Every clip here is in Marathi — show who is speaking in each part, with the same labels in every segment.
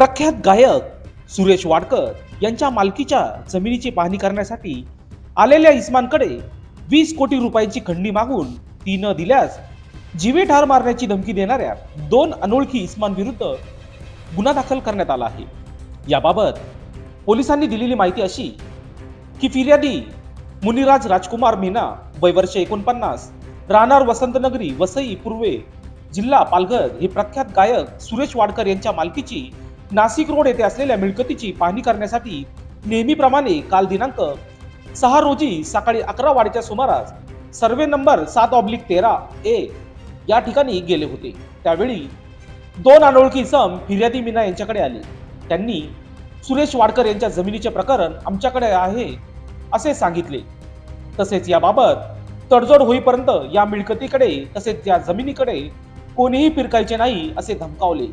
Speaker 1: प्रख्यात गायक सुरेश वाडकर यांच्या मालकीच्या जमिनीची पाहणी करण्यासाठी आलेल्या इस्मानकडे वीस कोटी रुपयांची खंडणी मागून ती न दिल्यास जीवे ठार मारण्याची धमकी देणाऱ्या दोन अनोळखी इस्मान विरुद्ध गुन्हा दाखल करण्यात आला आहे. याबाबत पोलिसांनी दिलेली माहिती अशी की फिर्यादी मुनिराज राजकुमार मीना वय वर्ष एकोणपन्नास राहणार वसंतनगरी वसई पूर्वे जिल्हा पालघर हे प्रख्यात गायक सुरेश वाडकर यांच्या मालकीची नाशिक रोड येथे असलेल्या मिळकतीची पाहणी करण्यासाठी नेहमीप्रमाणे काल दिनांक सहा रोजी सकाळी अकरा वाडीच्या सुमारास सर्वे नंबर सात ऑब्लिक तेरा ए या ठिकाणी गेले होते. त्यावेळी दोन अनोळखी सम फिर्यादी मीना यांच्याकडे आले. त्यांनी सुरेश वाडकर यांच्या जमिनीचे प्रकरण आमच्याकडे आहे असे सांगितले. तसेच याबाबत तडजोड होईपर्यंत या मिळकतीकडे तसेच त्या जमिनीकडे कोणीही फिरकायचे नाही असे धमकावले.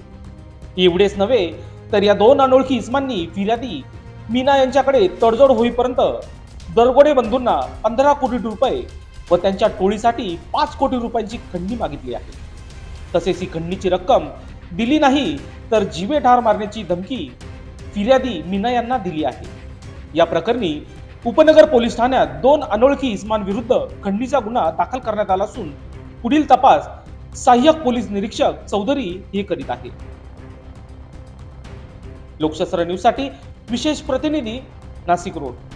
Speaker 1: एवढेच नव्हे तर या दोन अनोळखी इस्मांनी फिर्यादी मीना यांच्याकडे तडजोड होईपर्यंत दरगोडे बंधूंना पंधरा कोटी रुपये व त्यांच्या टोळीसाठी पाच कोटी रुपयांची खंडणी मागितली आहे. तसेच ही खंडणीची रक्कम दिली नाही तर जीवे ठार मारण्याची धमकी फिर्यादी मीना यांना दिली आहे. या प्रकरणी उपनगर पोलीस ठाण्यात दोन अनोळखी इस्मान विरुद्ध खंडणीचा गुन्हा दाखल करण्यात आला असून पुढील तपास सहाय्यक पोलीस निरीक्षक चौधरी हे करीत आहेत. लोकशास्त्र न्यूजसाठी विशेष प्रतिनिधी नाशिक रोड.